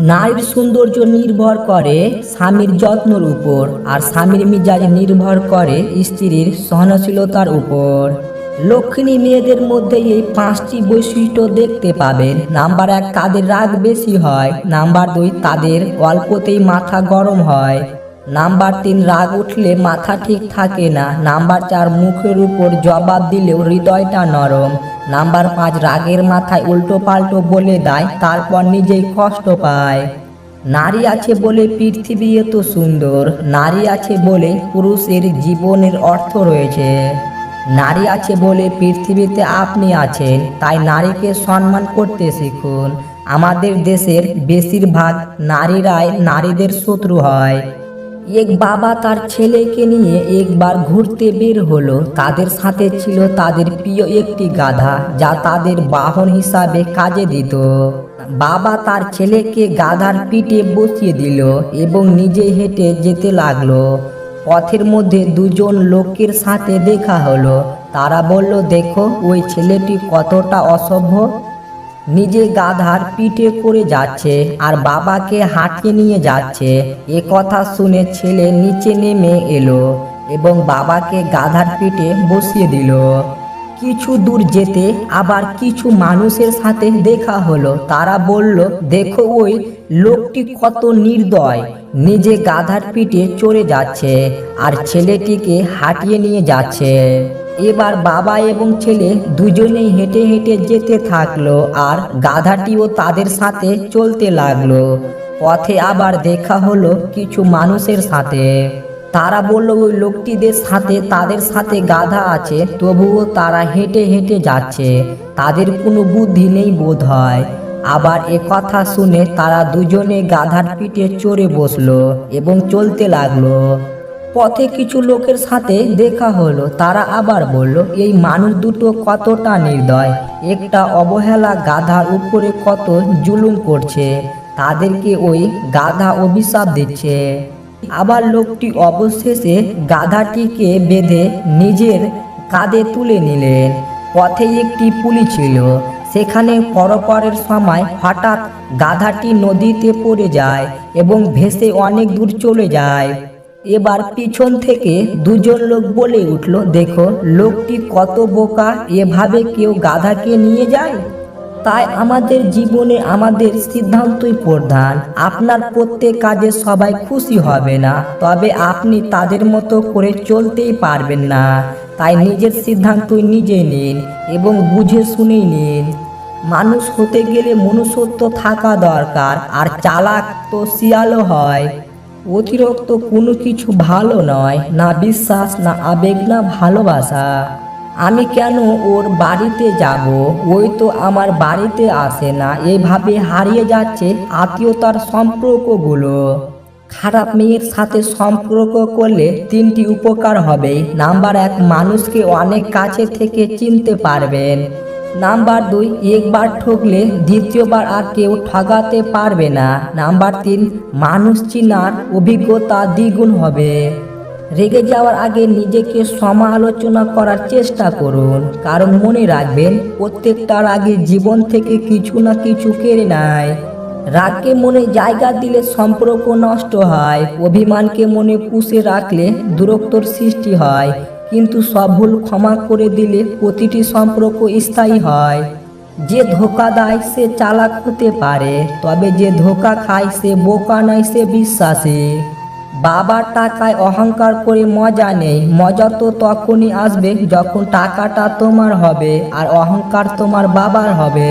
নারীর সৌন্দর্য নির্ভর করে স্বামীর যত্নর উপর, আর স্বামীর মিজাজ নির্ভর করে স্ত্রীর সহনশীলতার উপর। লক্ষ্মী মেয়েদের মধ্যে এই পাঁচটি বৈশিষ্ট্য দেখতে পাবেন। নাম্বার এক, তাদের রাগ বেশি হয়। নাম্বার দুই, তাদের অল্পতেই মাথা গরম হয়। নাম্বার তিন, রাগ উঠলে মাথা ঠিক থাকে না। নাম্বার চার, মুখের উপর জবাব দিলেও হৃদয়টা নরম। নাম্বার পাঁচ, রাগের মাথায় উল্টো পাল্টো বলে দেয়, তারপর নিজেই কষ্ট পায়। নারী আছে বলে পৃথিবী এত সুন্দর। নারী আছে বলে পুরুষের জীবনের অর্থ রয়েছে। নারী আছে বলে পৃথিবীতে আপনি আছেন, তাই নারীকে সম্মান করতে শিখুন। আমাদের দেশের বেশিরভাগ নারীরাই নারীদের শত্রু হয়। এক বাবা তার ছেলেকে নিয়ে একবার ঘুরতে বের হলো। তাদের সাথে ছিল তাদের প্রিয় একটি গাধা, যা তাদের বাহন হিসাবে কাজে দিত। বাবা তার ছেলেকে গাধার পিঠে বসিয়ে দিল এবং নিজে হেঁটে যেতে লাগল। পথের মধ্যে দুজন লোকের সাথে দেখা হলো। তারা বলল, দেখো, ওই ছেলেটি কতটা অসভ্য। নিজে গাধার পিঠে করে যাচ্ছে আর বাবাকে হাঁটিয়ে নিয়ে যাচ্ছে। এ কথা শুনে ছেলে নিচে নেমে এলো এবং বাবাকে গাধার পিঠে বসিয়ে দিল। কিছু দূর যেতে আবার কিছু মানুষের সাথে দেখা হলো। তারা বলল, দেখো ওই লোকটি কত নির্দয়। নিজে গাধার পিঠে চড়ে যাচ্ছে আর ছেলেটিকে হাঁটিয়ে নিয়ে যাচ্ছে। এবার বাবা এবং ছেলে দুজনেই হেঁটে হেঁটে যেতে থাকল আর গাধাটিও তাদের সাথে চলতে লাগল। পথে আবার দেখা হলো কিছু মানুষের সাথে। তারা বলল, ওই লোকটিদের সাথে, তাদের সাথে গাধা আছে, তবুও তারা হেঁটে হেঁটে যাচ্ছে। তাদের কোনো বুদ্ধি নেই বোধ হয় আবার এ কথা শুনে তারা দুজনে গাধার পিঠে চড়ে বসল এবং চলতে লাগল। পথে কিছু লোকের সাথে দেখা হলো। তারা আবার বলল, এই মানুষ দুটো কতটা নির্দয়। একটা অবহেলা গাধার উপরে কত জুলুম করছে। তাদেরকে ওই গাধা অভিশাপ দিচ্ছে। আবার লোকটি অবশেষে গাধাটিকে বেঁধে নিজের কাঁধে তুলে নিলেন পথে একটি পুলি ছিল। সেখানে পরপরের সময় হঠাৎ গাধাটি নদীতে পড়ে যায় এবং ভেসে অনেক দূর চলে যায়। এবার পিছন থেকে দুজন লোক বলে উঠল, দেখো, লোকটি কত বোকা, এভাবে কেউ গাধাকে নিয়ে যায়? তাই আমাদের জীবনে আমাদের সিদ্ধান্তই প্রধান। আপনার প্রত্যেক কাজে সবাই খুশি হবে না। তবে আপনি তাদের মতো করে চলতেই পারবেন না। তাই নিজের সিদ্ধান্তই নিজে নিন এবং বুঝে শুনেই নিন। মানুষ হতে গেলে মনুষ্যত্ব থাকা দরকার, আর চালাক তো শিয়ালও হয়। অতিরিক্ত কোনো কিছু ভালো নয়, না বিশ্বাস, না আবেগ, না ভালোবাসা। আমি কেন ওর বাড়িতে যাব? ওই তো আমার বাড়িতে আসে না। এভাবে হারিয়ে যাচ্ছে আত্মীয়তার সম্পর্কগুলো। খারাপ মেয়ের সাথে সম্পর্ক করলে তিনটি উপকার হবে। নাম্বার এক, মানুষকে অনেক কাছে থেকে চিনতে পারবেন। নাম্বার দুই, একবার ঠকলে দ্বিতীয়বার আর কেউ ঠগাতে পারবে না। নাম্বার তিন, মানুষ চিনার অভিজ্ঞতা দ্বিগুণ হবে। রেগে যাওয়ার আগে নিজেকে সমালোচনা করার চেষ্টা করুন। কারণ মনে রাখবেন প্রত্যেকটার আগে জীবন থেকে কিছু না কিছু কেড়ে নেয়। রাগকে মনে জায়গা দিলে সম্পর্ক নষ্ট হয়। অভিমানকে মনে পুষে রাখলে দূরত্বর সৃষ্টি হয়। কিন্তু সব ভুল ক্ষমা করে দিলে প্রতিটি সম্পর্ক স্থায়ী হয়। যে ধোকা দেয় সে চালাক হতে পারে, তবে যে ধোকা খায় সে বোকা নয়, সে বিশ্বাসী। বাবার টাকায় অহংকার করে মজা নেই, মজা তো তখনই আসবে যখন টাকাটা তোমার হবে আর অহংকার তোমার বাবার হবে।